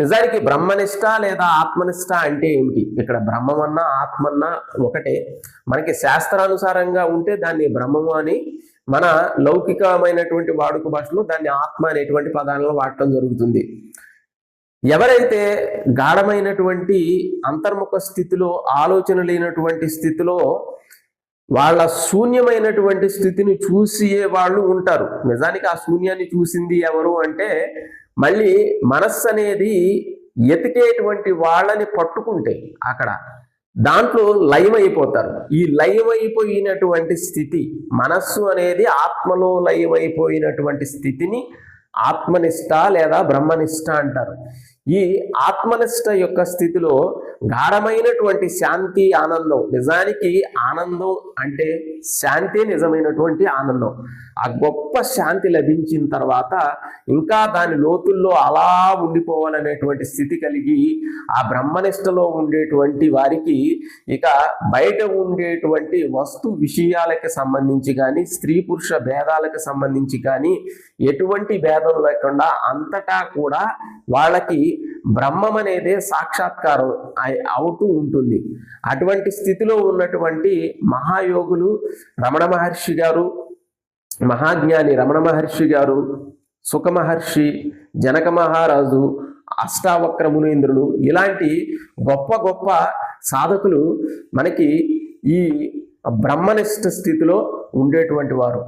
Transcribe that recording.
నిజానికి బ్రహ్మనిష్ట లేదా ఆత్మనిష్ట అంటే ఏమిటి? ఇక్కడ బ్రహ్మమన్నా ఆత్మన్నా ఒకటే. మనకి శాస్త్రానుసారంగా ఉంటే దాన్ని బ్రహ్మము అని మన లౌకికమైనటువంటి వాడుక భాషలో దాన్ని ఆత్మ అనేటువంటి పదాలను వాడటం జరుగుతుంది. ఎవరైతే గాఢమైనటువంటి అంతర్ముఖ స్థితిలో ఆలోచన లేనటువంటి స్థితిలో వాళ్ళ శూన్యమైనటువంటి స్థితిని చూసే వాళ్ళు ఉంటారు. నిజానికి ఆ శూన్యాన్ని చూసింది ఎవరు అంటే మళ్ళీ మనస్సు అనేది ఎతికేటువంటి వాళ్ళని పట్టుకుంటే అక్కడ దాంట్లో లయమైపోతారు. ఈ లయమైపోయినటువంటి స్థితి మనస్సు అనేది ఆత్మలో లయమైపోయినటువంటి స్థితిని ఆత్మనిష్ట లేదా బ్రహ్మనిష్ట అంటారు. ఈ ఆత్మనిష్ట యొక్క స్థితిలో గాఢమైనటువంటి శాంతి ఆనందం. నిజానికి ఆనందం అంటే శాంతి నిజమైనటువంటి ఆనందం. ఆ గొప్ప శాంతి లభించిన తర్వాత ఇంకా దాని లోతుల్లో అలా ఉండిపోవాలనేటువంటి స్థితి కలిగి ఆ బ్రహ్మనిష్టలో ఉండేటువంటి వారికి ఇక బయట ఉండేటువంటి వస్తు విషయాలకు సంబంధించి కానీ స్త్రీ పురుష భేదాలకు సంబంధించి కానీ ఎటువంటి భేదం లేకుండా అంతటా కూడా వాళ్ళకి బ్రహ్మం అనేదే సాక్షాత్కారం అవుతూ ఉంటుంది. అటువంటి స్థితిలో ఉన్నటువంటి మహాయోగులు రమణ మహర్షి గారు మహాజ్ఞాని రమణ మహర్షి గారు సుఖ మహర్షి జనక మహారాజు అష్టావక్ర మునీంద్రులు ఇలాంటి గొప్ప గొప్ప సాధకులు మనకి ఈ బ్రహ్మనిష్ట స్థితిలో ఉండేటువంటి వారు.